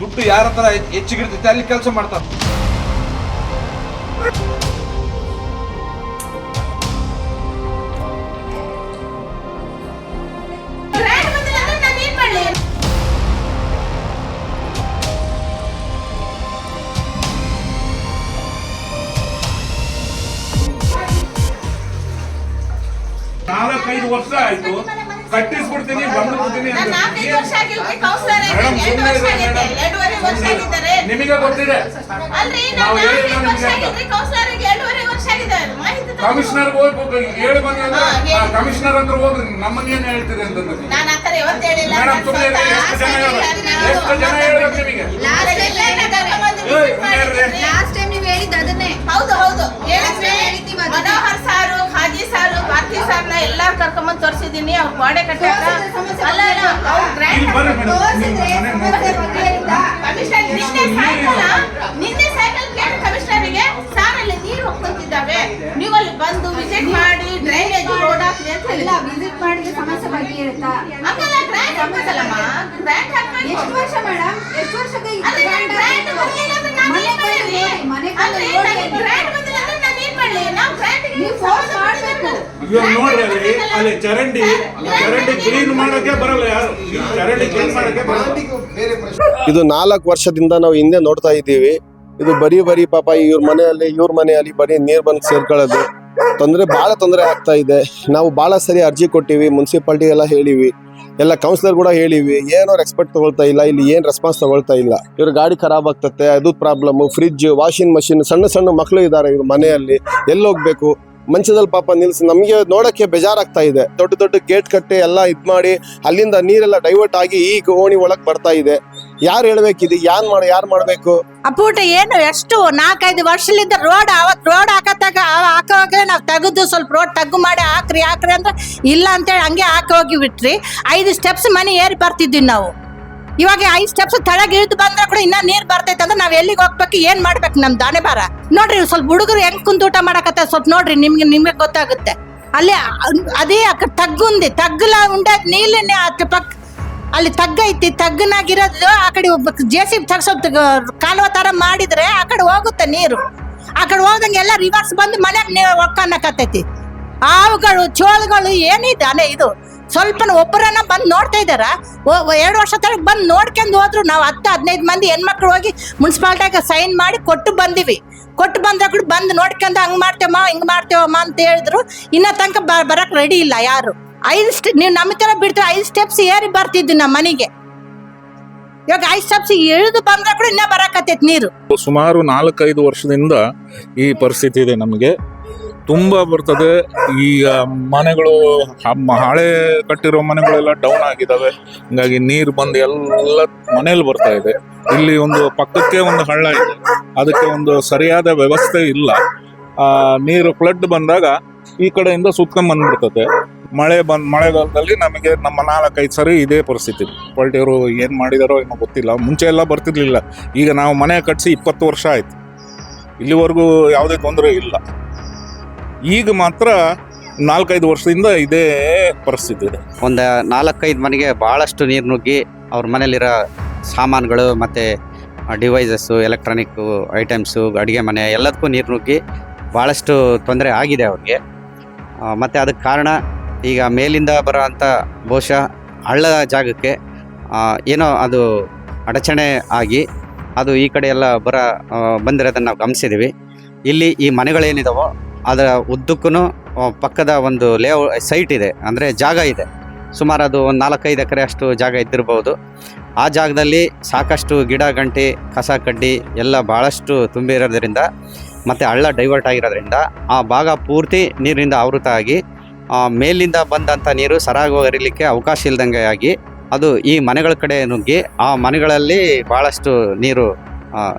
ದುಡ್ಡು ಯಾರ ಹತ್ರ ಹೆಚ್ಚ್- ಹೆಚ್ಚಿಗಿರ್ತೈತೆ ಅಲ್ಲಿ ಕೆಲಸ ಮಾಡ್ತಾರೆ. ಆಗಿಲ್ರಿ ಕೌನ್ಸಿಲರ್ ಎರಡೂವರೆ ವರ್ಷ ಬಿಡ್ತೀನಿ ನಿಮಗೆ ಗೊತ್ತಿದೆ. ಕಮಿಷನರ್ ಹೋಗ್ಬೇಕು. ಹೇಳಿ ಬನ್ನಿ ಅಂದ್ರೆ. ಕಮಿಷನರ್ ಅಂದ್ರೆ ಹೋಗ್ರಿ. ನಮ್ಮನ್ನೇನು ಹೇಳ್ತೀರಿ ಅಂತಂದ್ರೆ ಮೇಡಮ್ ಸುಮ್ಮನೆ ಎಷ್ಟು ಜನ ಕರ್ಕೊಂಬಂದು ಅವ್ರ ಗೋಡೆ ಕಟ್ಟಾಕ ಅಲ್ಲ ಅವ್ರು ಗ್ರ್ಯಾಂಡ್? ಕಮಿಷನರ್ ನಿನ್ನೆ ಸಾಯಂಕಾಲ ನಿನ್ನೆ ಸಾಯಂಕಾಲ ಕಮಿಷನರಿಗೆ ಸಾರ್ ಅಲ್ಲಿ ನೀರು ಹೋಗ್ತಿದ್ದಾವೆ ನೀವು ಅಲ್ಲಿ ಬಂದು ವಿಸಿಟ್ ಮಾಡಿ ಡ್ರೈನೇಜ್ ರೋಡ್ ಹಾಕ್ರಿ ಅಂತ ಇಲ್ಲ ವಿಸಿಟ್ ಮಾಡಿದ್ರೆ ಸಮಸ್ಯೆ ಬಗೆಹರುತ್ತಾ ಹಂಗಲ್ಲ ಗ್ರ್ಯಾಂಡ್ ಹಾಕ್ಬೇಕಲ್ಲಮ್ಮ. ಗ್ರ್ಯಾಂಡ್ ಹಾಕ್ಬೇಕು. ಎಷ್ಟು ವರ್ಷ ಮೇಡಮ್? ಎಷ್ಟು ವರ್ಷಕ್ಕೆ ಗ್ರ್ಯಾಂಡ್ ಮನೆ. ಗ್ರ್ಯಾಂಡ್ ನೋಡ್ರಿ ಅಲ್ಲಿ ಚರಂಡಿ ಚರಂಡಿ ಕ್ಲೀನ್ ಮಾಡಕ್ಕೆ ಬರಲ್ಲ ಯಾರು? ಚರಂಡಿ ಕ್ಲೀನ್ ಮಾಡಕ್ಕೆ ಬರಲ್ಲ. ಇದು ನಾಲ್ಕು ವರ್ಷದಿಂದ ನಾವು ಹಿಂದೆ ನೋಡ್ತಾ ಇದ್ದೀವಿ. ಇದು ಬರೀ ಬರೀ ಪಾಪ ಇವ್ರ ಮನೆಯಲ್ಲಿ ಇವ್ರ ಮನೆಯಲ್ಲಿ ಬರೀ ನೀರ್ ಬಂದು ಸೇರ್ಕೊಳ್ಳೋದು. ತೊಂದರೆ ಬಹಳ ತೊಂದರೆ ಆಗ್ತಾ ಇದೆ. ನಾವು ಬಹಳ ಸರಿ ಅರ್ಜಿ ಕೊಟ್ಟಿವಿ ಮುನ್ಸಿಪಾಲ್ಟಿ ಎಲ್ಲ ಹೇಳಿವಿ. ಎಲ್ಲ ಕೌನ್ಸಿಲರ್ ಕೂಡ ಹೇಳಿವಿ, ಏನೋ ಎಕ್ಸ್ಪೆಕ್ಟ್ ತಗೊಳ್ತಾ ಇಲ್ಲ, ಇಲ್ಲಿ ಏನು ರೆಸ್ಪಾನ್ಸ್ ತಗೊಳ್ತಾ ಇಲ್ಲ. ಇವ್ರ ಗಾಡಿ ಖರಾಬ್ ಆಗ್ತತೆ, ಅದು ಪ್ರಾಬ್ಲಮ್ ಫ್ರಿಜ್ ವಾಷಿಂಗ್ ಮಷಿನ್ ಸಣ್ಣ ಸಣ್ಣ ಮಕ್ಕಳು ಇದ್ದಾರೆ ಇವ್ರ ಮನೆಯಲ್ಲಿ, ಎಲ್ಲಿ ಹೋಗ್ಬೇಕು? ಮಂಚದಲ್ಲಿ ಪಾಪ ನಿಲ್ಸಿ ನಮಗೆ ನೋಡೋಕ್ಕೆ ಬೇಜಾರಾಗ್ತಾ ಇದೆ. ದೊಡ್ಡ ದೊಡ್ಡ ಗೇಟ್ ಕಟ್ಟಿ ಎಲ್ಲ ಇದು ಮಾಡಿ ಅಲ್ಲಿಂದ ನೀರೆಲ್ಲ ಡೈವರ್ಟ್ ಆಗಿ ಈಗ ಓಣಿ ಒಳಗೆ ಬರ್ತಾ ಇದೆ. ಯಾರು ಹೇಳ್ಬೇಕಿದೆ ಯಾನ್ ಮಾಡ, ಯಾರು ಮಾಡಬೇಕು? ಅಪ್ಪೂಟ ಏನು? ಎಷ್ಟು ನಾಲ್ಕೈದು ವರ್ಷಲಿಂದ ರೋಡ್ ಅವತ್ತು ರೋಡ್ ಹಾಕತ್ತಾಗ ಹಾಕೋವಾಗ ನಾವು ತೆಗೆದು ಸ್ವಲ್ಪ ರೋಡ್ ತಗ್ಗು ಮಾಡಿ ಹಾಕ್ರಿ ಹಾಕ್ರಿ ಅಂದ್ರೆ ಇಲ್ಲ ಅಂತೇಳಿ ಹಂಗೆ ಹಾಕಿ ಹೋಗಿ ಬಿಟ್ರಿ. ಐದು ಸ್ಟೆಪ್ಸ್ ಮನೆ ಏರಿ ಬರ್ತಿದ್ವಿ ನಾವು. ಇವಾಗ ಐದು ಸ್ಟೆಪ್ಸ್ ತಳಗ ಇಳಿದು ಬಂದ್ರೆ ಕೂಡ ಇನ್ನ ನೀರ್ ಬರ್ತೈತೆ ಅಂದ್ರೆ ನಾವ್ ಎಲ್ಲಿಗೆ ಹೋಗ್ಬೇಕು, ಏನ್ ಮಾಡ್ಬೇಕು ನಮ್ ದಾನೆ ಬಾರ ನೋಡ್ರಿ ಸ್ವಲ್ಪ ಹುಡುಗರು ಹೆಂಗ್ ಕುಂತ ಊಟ ಮಾಡಕತ್ತ ಸ್ವಲ್ಪ ನೋಡ್ರಿ, ನಿಮ್ಗೆ ನಿಮ್ಗೆ ಗೊತ್ತಾಗುತ್ತೆ. ಅಲ್ಲಿ ಅದೇ ತಗ್ಗುಂದಿ ತಗ್ಗಲ ಉಂಡ, ನೀಲಿನ ಅದ್ರ ಪಕ್ಕ ಅಲ್ಲಿ ತಗ್ಗೈತಿ ತಗ್ಗನಾಗಿರೋದು ಆ ಕಡೆ ಒಬ್ಬ ಜೆ ಸಿ ಕಾಲುವ ತರ ಮಾಡಿದ್ರೆ ಆ ಕಡೆ ಹೋಗುತ್ತೆ ನೀರು. ಆ ಕಡೆ ಹೋದಂಗೆ ಎಲ್ಲ ರಿವರ್ಸ್ ಬಂದು ಮನೆಗೆ ನೀರು ಒಕ್ಕನ್ನಕತ್ತೈತಿ ಹಾವುಗಳು ಚೋಳುಗಳು ಏನಿದೆ ಅನೇ ಇದು? ಸ್ವಲ್ಪ ಒಬ್ಬರನ್ನ ಬಂದು ನೋಡ್ತಾ ಇದ್ದಾರ? ಎರಡು ವರ್ಷ ತಳಕ್ ಬಂದು ನೋಡ್ಕೊಂಡು ಹೋದ್ರು. ನಾವು ಹತ್ತು, ಹದಿನೈದು ಮಂದಿ ಹೆಣ್ಮಕ್ಳು ಹೋಗಿ ಮುನ್ಸಿಪಾಲ್ಟಿಯಾಗ ಸೈನ್ ಮಾಡಿ ಕೊಟ್ಟು ಬಂದಿವಿ. ಕೊಟ್ಟು ಬಂದ ಕೂಡ ಬಂದು ನೋಡ್ಕೊಂಡು ಹಂಗೆ ಮಾಡ್ತೇವಮ್ಮ ಹಿಂಗೆ ಮಾಡ್ತೇವಮ್ಮ ಅಂತ ಹೇಳಿದ್ರು. ಇನ್ನ ತನಕ ಬ- ಬರಕ್ ರೆಡಿ ಇಲ್ಲ ಯಾರು. ಐದು ಸ್ಟೆ ನೀವು ನಮ್ಮ ತರ ಬಿಡ್ತೀವಿ ಐದು ಸ್ಟೆಪ್ಸ್ ಏರಿ ಬರ್ತಿದ್ವಿ ನಮ್ಮ ಮನೆಗೆ. ಇವಾಗ ಐದು ಸ್ಟೆಪ್ಸ್ ಇಳಿದು ಬಂದ್ರೆ ಕೂಡ ಇನ್ನ ಬರಕತ್ತೈತಿ ನೀರು. ಸುಮಾರು ನಾಲ್ಕೈದು ವರ್ಷದಿಂದ ಈ ಪರಿಸ್ಥಿತಿ ಇದೆ ನಮಗೆ. ತುಂಬ ಬರ್ತದೆ. ಈಗ ಮನೆಗಳು ಹಳೆ ಕಟ್ಟಿರೋ ಮನೆಗಳೆಲ್ಲ ಡೌನ್ ಆಗಿದ್ದಾವೆ ಹಂಗಾಗಿ ನೀರು ಬಂದು ಎಲ್ಲ ಮನೇಲಿ ಬರ್ತಾ ಇದೆ. ಇಲ್ಲಿ ಒಂದು ಪಕ್ಕಕ್ಕೆ ಒಂದು ಹಳ್ಳ ಇದೆ. ಅದಕ್ಕೆ ಒಂದು ಸರಿಯಾದ ವ್ಯವಸ್ಥೆ ಇಲ್ಲ. ನೀರು ಫ್ಲಡ್ ಬಂದಾಗ ಈ ಕಡೆಯಿಂದ ಸುತ್ಕೊಂಡ್ ಬಂದ್ಬಿಡ್ತದೆ. ಮಳೆ ಬಂದ್, ಮಳೆಗಾಲದಲ್ಲಿ ನಮಗೆ ನಮ್ಮ ನಾಲ್ಕೈದು ಸರಿ ಇದೇ ಪರಿಸ್ಥಿತಿ. ಪಲ್ಟಿಯವರು ಏನು ಮಾಡಿದಾರೋ ಏನೋ ಗೊತ್ತಿಲ್ಲ. ಮುಂಚೆ ಎಲ್ಲ ಬರ್ತಿರ್ಲಿಲ್ಲ. ಈಗ ನಾವು ಮನೆ ಕಟ್ಟಿಸಿ ಇಪ್ಪತ್ತು ವರ್ಷ ಆಯ್ತು. ಇಲ್ಲಿವರೆಗೂ ಯಾವುದೇ ತೊಂದರೆ ಇಲ್ಲ. ಈಗ ಮಾತ್ರ ನಾಲ್ಕೈದು ವರ್ಷದಿಂದ ಇದೇ ಪರಿಸ್ಥಿತಿ ಇದೆ. ಒಂದು ನಾಲ್ಕೈದು ಮನೆಗೆ ಭಾಳಷ್ಟು ನೀರು ನುಗ್ಗಿ ಅವ್ರ ಮನೇಲಿರೋ ಸಾಮಾನುಗಳು ಮತ್ತು ಡಿವೈಸಸ್ಸು ಎಲೆಕ್ಟ್ರಾನಿಕ್ಕು ಐಟಮ್ಸು ಅಡುಗೆ ಮನೆ ಎಲ್ಲದಕ್ಕೂ ನೀರು ನುಗ್ಗಿ ಭಾಳಷ್ಟು ತೊಂದರೆ ಆಗಿದೆ ಅವ್ರಿಗೆ. ಮತ್ತು ಅದಕ್ಕೆ ಕಾರಣ ಈಗ ಮೇಲಿಂದ ಬರೋ ಅಂಥ ಬಹುಶಃ ಹಳ್ಳ ಜಾಗಕ್ಕೆ ಏನೋ ಅದು ಅಡಚಣೆ ಆಗಿ ಅದು ಈ ಕಡೆ ಎಲ್ಲ ಬರ ಬಂದಿರೋದನ್ನು ನಾವು ಗಮನಿಸಿದ್ದೀವಿ ಇಲ್ಲಿ ಈ ಮನೆಗಳೇನಿದಾವೋ ಅದರ ಉದ್ದಕ್ಕೂ ಪಕ್ಕದ ಒಂದು ಲೇಔ ಸೈಟ್ ಇದೆ. ಅಂದರೆ ಜಾಗ ಇದೆ. ಸುಮಾರು ಅದು ಒಂದು ನಾಲ್ಕೈದು ಎಕರೆ ಅಷ್ಟು ಜಾಗ ಇದ್ದಿರ್ಬೋದು. ಆ ಜಾಗದಲ್ಲಿ ಸಾಕಷ್ಟು ಗಿಡ, ಗಂಟಿ, ಕಸ, ಕಡ್ಡಿ ಎಲ್ಲ ಭಾಳಷ್ಟು ತುಂಬಿರೋದ್ರಿಂದ ಮತ್ತು ಹಳ್ಳ ಡೈವರ್ಟ್ ಆಗಿರೋದ್ರಿಂದ, ಆ ಭಾಗ ಪೂರ್ತಿ ನೀರಿನಿಂದ ಆವೃತ ಆಗಿ ಮೇಲಿಂದ ಬಂದಂಥ ನೀರು ಸರಾಗಿ ಹರಿಲಿಕ್ಕೆ ಅವಕಾಶ ಇಲ್ದಂಗೆ ಆಗಿ, ಅದು ಈ ಮನೆಗಳ ಕಡೆ ನುಗ್ಗಿ, ಆ ಮನೆಗಳಲ್ಲಿ ಭಾಳಷ್ಟು ನೀರು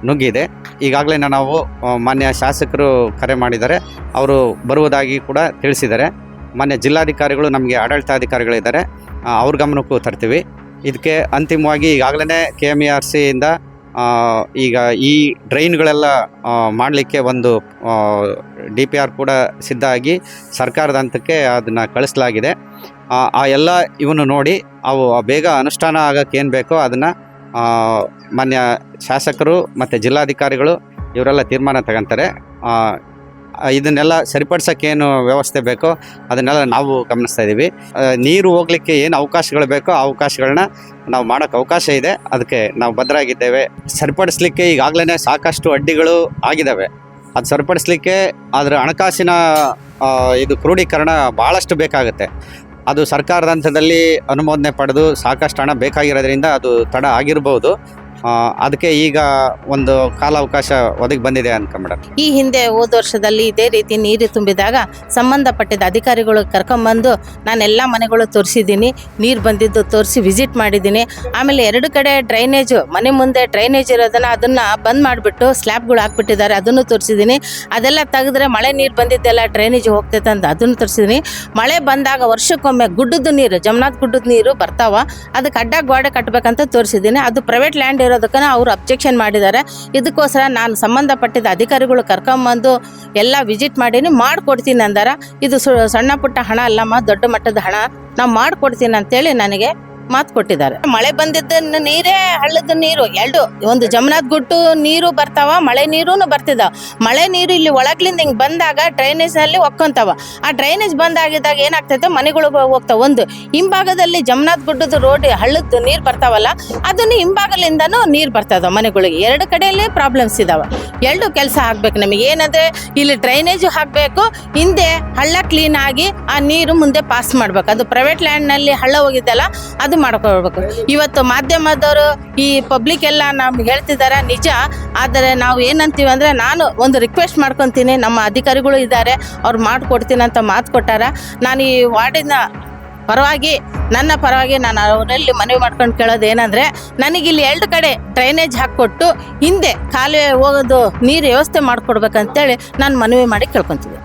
ನುಗ್ಗಿದೆ. ಈಗಾಗಲೇ ನಾವು ಮಾನ್ಯ ಶಾಸಕರು ಕರೆ ಮಾಡಿದ್ದಾರೆ. ಅವರು ಬರುವುದಾಗಿ ಕೂಡ ತಿಳಿಸಿದ್ದಾರೆ. ಮಾನ್ಯ ಜಿಲ್ಲಾಧಿಕಾರಿಗಳು ನಮಗೆ ಆಡಳಿತಾಧಿಕಾರಿಗಳಿದ್ದಾರೆ. ಅವ್ರ ಗಮನಕ್ಕೂ ತರ್ತೀವಿ. ಇದಕ್ಕೆ ಅಂತಿಮವಾಗಿ ಈಗಾಗಲೇ ಕೆ ಎಂ ಇ ಆರ್ ಸಿಯಿಂದ ಈಗ ಈ ಡ್ರೈನ್ಗಳೆಲ್ಲ ಮಾಡಲಿಕ್ಕೆ ಒಂದು ಡಿ ಪಿ ಆರ್ ಕೂಡ ಸಿದ್ಧ ಆಗಿ ಸರ್ಕಾರದ ಹಂತಕ್ಕೆ ಅದನ್ನು ಕಳಿಸಲಾಗಿದೆ. ಆ, ಎಲ್ಲ ಇವನು ನೋಡಿ ಅವು ಬೇಗ ಅನುಷ್ಠಾನ ಆಗಕ್ಕೆ ಏನು ಬೇಕೋ ಅದನ್ನು ಮಾನ್ಯ ಶಾಸಕರು ಮತ್ತು ಜಿಲ್ಲಾಧಿಕಾರಿಗಳು ಇವರೆಲ್ಲ ತೀರ್ಮಾನ ತಗೊಂತಾರೆ. ಇದನ್ನೆಲ್ಲ ಇದನ್ನೆಲ್ಲ ಸರಿಪಡಿಸೋಕ್ಕೇನು ವ್ಯವಸ್ಥೆ ಬೇಕೋ ಅದನ್ನೆಲ್ಲ ನಾವು ಗಮನಿಸ್ತಾ ಇದ್ದೀವಿ. ನೀರು ಹೋಗ್ಲಿಕ್ಕೆ ಏನು ಅವಕಾಶಗಳು ಬೇಕೋ ಆ ಅವಕಾಶಗಳನ್ನ ನಾವು ಮಾಡೋಕ್ಕೆ ಅವಕಾಶ ಇದೆ. ಅದಕ್ಕೆ ನಾವು ಭದ್ರಾಗಿದ್ದೇವೆ. ಸರಿಪಡಿಸ್ಲಿಕ್ಕೆ ಈಗಾಗಲೇ ಸಾಕಷ್ಟು ಅಡ್ಡಿಗಳು ಆಗಿದ್ದಾವೆ. ಅದು ಸರಿಪಡಿಸ್ಲಿಕ್ಕೆ ಅದರ ಹಣಕಾಸಿನ ಇದು ಕ್ರೋಢೀಕರಣ ಭಾಳಷ್ಟು ಬೇಕಾಗುತ್ತೆ. ಅದು ಸರ್ಕಾರದ ಹಂತದಲ್ಲಿ ಅನುಮೋದನೆ ಪಡೆದು ಸಾಕಷ್ಟು ಹಣ ಬೇಕಾಗಿರೋದ್ರಿಂದ ಅದು ತಡ ಆಗಿರ್ಬೋದು. ಆ, ಅದಕ್ಕೆ ಈಗ ಒಂದು ಕಾಲಾವಕಾಶ ಒದಗಿ ಬಂದಿದೆ ಅನ್ಕೊಂಬಿಡ ಈ ಹಿಂದೆ ಹೋದ ವರ್ಷದಲ್ಲಿ ಇದೇ ರೀತಿ ನೀರು ತುಂಬಿದಾಗ ಸಂಬಂಧಪಟ್ಟಿದ್ದ ಅಧಿಕಾರಿಗಳು ಕರ್ಕೊಂಬಂದು ನಾನೆಲ್ಲ ಮನೆಗಳು ತೋರಿಸಿದ್ದೀನಿ, ನೀರು ಬಂದಿದ್ದು ತೋರಿಸಿ ವಿಸಿಟ್ ಮಾಡಿದ್ದೀನಿ. ಆಮೇಲೆ ಎರಡು ಕಡೆ ಡ್ರೈನೇಜು, ಮನೆ ಮುಂದೆ ಡ್ರೈನೇಜ್ ಇರೋದನ್ನು ಅದನ್ನು ಬಂದ್ ಮಾಡಿಬಿಟ್ಟು ಸ್ಲ್ಯಾಬ್ಗಳು ಹಾಕ್ಬಿಟ್ಟಿದ್ದಾರೆ, ಅದನ್ನು ತೋರಿಸಿದ್ದೀನಿ. ಅದೆಲ್ಲ ತೆಗೆದ್ರೆ ಮಳೆ ನೀರು ಬಂದಿದ್ದೆಲ್ಲ ಡ್ರೈನೇಜ್ ಹೋಗ್ತೈತೆ ಅಂತ ಅದನ್ನು ತೋರಿಸಿದ್ದೀನಿ. ಮಳೆ ಬಂದಾಗ ವರ್ಷಕ್ಕೊಮ್ಮೆ ಗುಡ್ಡದ ನೀರು, ಜಮನಾಥ್ ಗುಡ್ಡದ ನೀರು ಬರ್ತಾವ, ಅದಕ್ಕೆ ಅಡ್ಡ ಗೋಡೆ ಕಟ್ಟಬೇಕಂತ ತೋರಿಸಿದ್ದೀನಿ. ಅದು ಪ್ರೈವೇಟ್ ಲ್ಯಾಂಡ್ ಇರೋದಕ್ಕೆ ಅವರು ಅಬ್ಜೆಕ್ಷನ್ ಮಾಡಿದ್ದಾರೆ ಇದಕ್ಕೋಸ್ಕರ ನಾನು ಸಂಬಂಧಪಟ್ಟಿದ್ದ ಅಧಿಕಾರಿಗಳು ಕರ್ಕೊಂಬಂದು ಎಲ್ಲ ವಿಸಿಟ್ ಮಾಡೀನಿ, ಮಾಡಿಕೊಡ್ತೀನಿ ಅಂದಾರ. ಇದು ಸಣ್ಣ ಪುಟ್ಟ ಹಣ ಅಲ್ಲಮ್ಮ, ದೊಡ್ಡ ಮಟ್ಟದ ಹಣ. ನಾವು ಮಾಡಿಕೊಡ್ತೀನಿ ಅಂತೇಳಿ ನನಗೆ ಮಾತು ಕೊಟ್ಟಿದ್ದಾರೆ. ಮಳೆ ಬಂದಿದ್ದ ನೀರೇ ಹಳ್ಳದ ನೀರು. ಎರಡು, ಒಂದು ಜಮನಾಥ್ ಗುಟ್ಟು ನೀರು ಬರ್ತಾವ, ಮಳೆ ನೀರು ಬರ್ತಿದ್ದ ಮಳೆ ನೀರು ಇಲ್ಲಿ ಒಳಗ್ಲಿಂದ ಹಿಂಗೆ ಬಂದಾಗ ಡ್ರೈನೇಜ್ ಅಲ್ಲಿ ಒಕ್ಕೊಂತಾವ. ಆ ಡ್ರೈನೇಜ್ ಬಂದಾಗಿದ್ದಾಗ ಏನಾಗ್ತೈತೆ? ಮನೆಗಳಿಗೆ ಹೋಗ್ತಾವ. ಒಂದು, ಹಿಂಭಾಗದಲ್ಲಿ ಜಮನಾಥ್ ಗುಡ್ಡದ ರೋಡ್, ಹಳ್ಳದ ನೀರು ಬರ್ತಾವಲ್ಲ, ಅದನ್ನು ಹಿಂಭಾಗಲಿಂದನೂ ನೀರು ಬರ್ತದ ಮನೆಗಳಿಗೆ. ಎರಡು ಕಡೆಯಲ್ಲಿ ಪ್ರಾಬ್ಲಮ್ಸ್ ಇದಾವೆ. ಎರಡು ಕೆಲಸ ಆಗ್ಬೇಕು ನಮಗೆ. ಏನಂದ್ರೆ, ಇಲ್ಲಿ ಡ್ರೈನೇಜ್ ಹಾಕಬೇಕು, ಹಿಂದೆ ಹಳ್ಳ ಕ್ಲೀನ್ ಆಗಿ ಆ ನೀರು ಮುಂದೆ ಪಾಸ್ ಮಾಡ್ಬೇಕು. ಅದು ಪ್ರೈವೇಟ್ ಲ್ಯಾಂಡ್ನಲ್ಲಿ ಹಳ್ಳ ಹೋಗಿದ್ದಲ್ಲ, ಅದು ಮಾಡ್ಕೊಳ್ಬೇಕು. ಇವತ್ತು ಮಾಧ್ಯಮದವರು ಈ ಪಬ್ಲಿಕ್ ಎಲ್ಲ ನಮ್ಗೆ ಹೇಳ್ತಿದ್ದಾರೆ ನಿಜ, ಆದರೆ ನಾವು ಏನಂತೀವಿ ಅಂದರೆ ನಾನು ಒಂದು ರಿಕ್ವೆಸ್ಟ್ ಮಾಡ್ಕೊತೀನಿ, ನಮ್ಮ ಅಧಿಕಾರಿಗಳು ಇದ್ದಾರೆ, ಅವ್ರು ಮಾಡಿಕೊಡ್ತೀನಿ ಅಂತ ಮಾತು ಕೊಟ್ಟಾರ. ನಾನು ಈ ವಾರ್ಡಿನ ಪರವಾಗಿ, ನನ್ನ ಪರವಾಗಿ ನಾನು ಅವರಲ್ಲಿ ಮನವಿ ಮಾಡ್ಕೊಂಡು ಕೇಳೋದು ಏನಂದರೆ ನನಗಿಲ್ಲಿ ಎರಡು ಕಡೆ ಡ್ರೈನೇಜ್ ಹಾಕ್ಕೊಟ್ಟು ಹಿಂದೆ ಕಾಲುವೆ ಹೋಗೋದು ನೀರು ವ್ಯವಸ್ಥೆ ಮಾಡಿಕೊಡ್ಬೇಕಂತೇಳಿ ನಾನು ಮನವಿ ಮಾಡಿ ಕೇಳ್ಕೊತೀನಿ